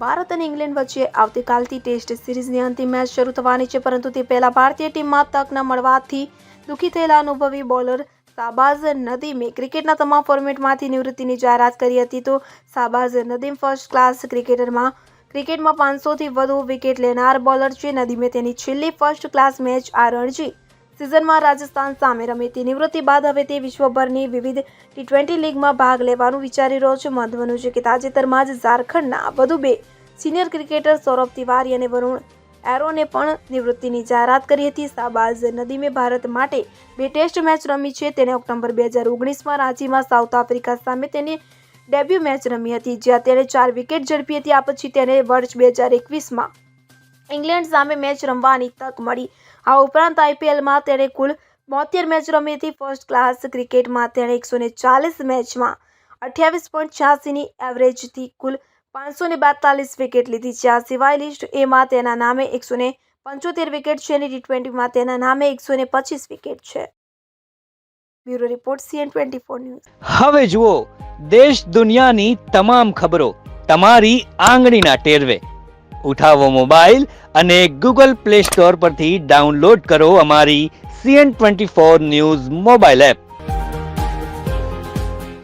ભારત અને ઇંગ્લેન્ડ વચ્ચે આવતીકાલથી ટેસ્ટ સિરીઝની અંતિમ મેચ શરૂ થવાની છે, પરંતુ તે પહેલા ભારતીય ટીમમાં તક ન મળવાથી દુઃખી થયેલા અનુભવી બોલર શાહબાઝ નદીમે ક્રિકેટના તમામ ફોર્મેટમાંથી નિવૃત્તિની જાહેરાત કરી હતી. તો શાહબાઝ નદીમ ફર્સ્ટ ક્લાસ ક્રિકેટરમાં, ક્રિકેટમાં પાંચસોથી વધુ વિકેટ લેનાર બોલર છે. નદીમે તેની છેલ્લી ફર્સ્ટ ક્લાસ મેચ આ રણજી સિઝનમાં રાજસ્થાન સામે રમી. હતી નિવૃત્તિ બાદ હવે તે વિશ્વભરની વિવિધ ટી ટ્વેન્ટી લીગમાં ભાગ લેવાનું વિચારી રહ્યો છે. મહત્વનું છે કે તાજેતરમાં જ ઝારખંડના વધુ બે સિનિયર ક્રિકેટર સૌરભ તિવારી અને વરુણ એરોને પણ નિવૃત્તિની જાહેરાત કરી હતી. શાહબાઝ નદીમે ભારત માટે બે ટેસ્ટ મેચ રમી છે. તેને ઓક્ટોબર બે હજાર ઓગણીસમાં રાંચીમાં સાઉથ આફ્રિકા સામે તેની ડેબ્યુ મેચ રમી હતી, જ્યાં તેણે ચાર વિકેટ ઝડપી હતી. આ પછી તેને વર્ષ બે હજાર એકવીસમાં ઇંગ્લેન્ડ સામે મેચ રમવાની તક મળી. આ ઉપરાંત આઈપીએલમાં તેણે કુલ બોતેર મેચ રમી હતી. ફર્સ્ટ ક્લાસ ક્રિકેટમાં તેણે એકસો ને ચાલીસ મેચમાં અઠ્યાવીસ પોઈન્ટ છ્યાસીની એવરેજથી કુલ પાંચસો ને બેતાલીસ વિકેટ લીધી. આ સિવાય લિસ્ટ એમાં તેના નામે એકસો ને પંચોતેર વિકેટ છે અને ટી ટ્વેન્ટીમાં તેના નામે એકસો ને પચીસ વિકેટ છે. Bureau report CN twenty four news. હવે જુઓ, દેશ દુનિયાની તમામ ખબરો તમારી આંગળીના ટેરવે. ઉઠાવો મોબાઈલ અને ગૂગલ પ્લે સ્ટોર પરથી ડાઉનલોડ કરો અમારી CN twenty four news mobile app.